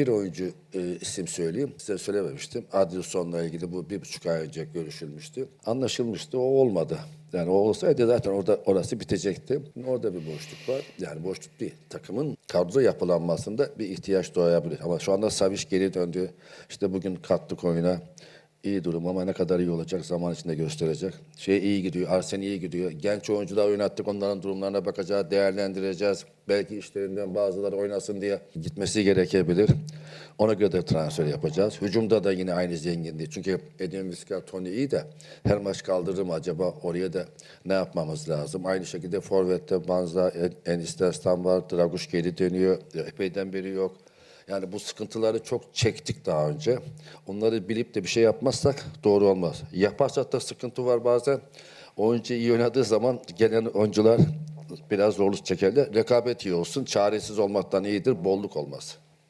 bir oyuncu e, isim söyleyeyim. Size söylememiştim. Adilson'la ilgili bu bir buçuk ay önce görüşülmüştü. Anlaşılmıştı. O olmadı. Yani o olsaydı zaten orada orası bitecekti. Orada bir boşluk var. Yani boşluk değil. Takımın kadro yapılanmasında bir ihtiyaç doğabilir. Ama şu anda Savic geri döndü. İşte bugün kattık oyuna. İyi durum ama ne kadar iyi olacak zaman içinde gösterecek. Şey iyi gidiyor, Arsen iyi gidiyor. Genç oyuncular oynattık, onların durumlarına bakacağız, değerlendireceğiz. Belki işlerinden bazıları oynasın diye gitmesi gerekebilir. Ona göre de transfer yapacağız. Hücumda da yine aynı zenginliği. Çünkü Edin Viskar, Tony iyi de her maç kaldırır mı acaba? Oraya da ne yapmamız lazım? Aynı şekilde Forvet'te Banza, En- Enis Destan var, Draguş geri dönüyor. Epeyden beri yok. Yani bu sıkıntıları çok çektik daha önce. Onları bilip de bir şey yapmazsak doğru olmaz. Yaparsak da sıkıntı var bazen. Oyuncu iyi oynadığı zaman gelen oyuncular biraz zorluk çekerler. Rekabet iyi olsun. Çaresiz olmaktan iyidir. Bolluk olmaz.